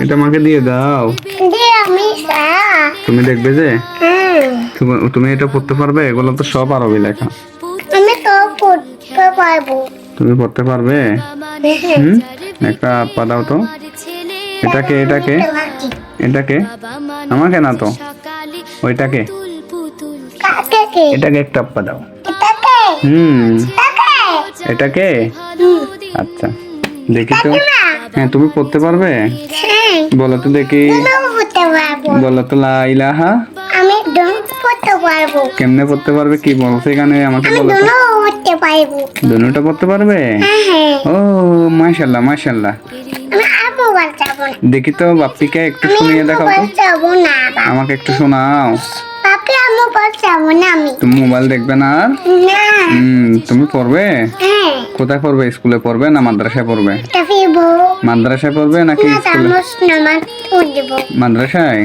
এটা আমাকে দিয়ে দাও। সা তুমি দেখবে যে তুমি- এটা পড়তে পারবে এগুলো তো সব আরবি লেখা। আমি তো পড়তে পারব। তুমি পড়তে পারবে? একটা আপা দাও তো। এটাকে এটাকে এটাকে আমাকে না তো। ওইটাকে এটাকে একটা আপা দাও। এটাকে হুম। এটাকে আচ্ছা। দেখি তো। হ্যাঁ তুমি পড়তে পারবে? হ্যাঁ। বলো তো দেখি। বলো তো লা ইলাহা। আমি পড়তে পারব। কেমনে পড়তে পারবে? কি বলছে এখানে আমাকে বলো তো। পড়তে পারব। দুটোটা পড়তে পারবে? হ্যাঁ হ্যাঁ। ও যাব না। দেখি তো বাপ্পিকে একটু শুনিয়ে দেখাও তো। আমাকে একটু শোনাও। না আমি। তুমি মোবাইল দেখবে না আর? না। হুম তুমি পড়বে? হ্যাঁ। কোথায় পড়বে? স্কুলে পড়বে না মাদ্রাসায় পড়বে? মাদ্রাসায় পড়বে নাকি মাদ্রাসায়?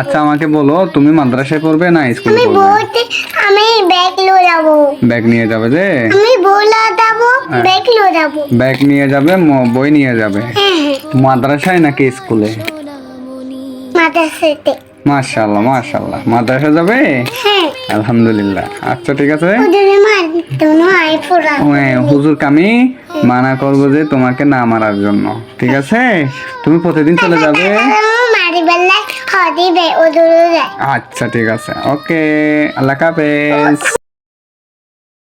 আচ্ছা আমাকে বলো তুমি মাদ্রাসায় পড়বে না স্কুলে আমি পড়বে? আমি ব্যাগ লো যাব। ব্যাগ নিয়ে যাবে যে? আমি বলা যাব ব্যাগ লো যাব। ব্যাগ নিয়ে যাবে বই নিয়ে যাবে? হ্যাঁ হ্যাঁ। মাদ্রাসায় নাকি স্কুলে? মাদ্রাসাতে। মাশাল্লাহ মাশাল্লাহ মাদ্রাসা যাবে? হ্যাঁ। আলহামদুলিল্লাহ। আচ্ছা ঠিক আছে। হুজুরকে আমি মানা করব যে তোমাকে না মারার জন্য। ঠিক আছে? তুমি প্রতিদিন চলে যাবে। আচ্ছা ঠিক আছে। ওকে আল্লাহ হাফেজ।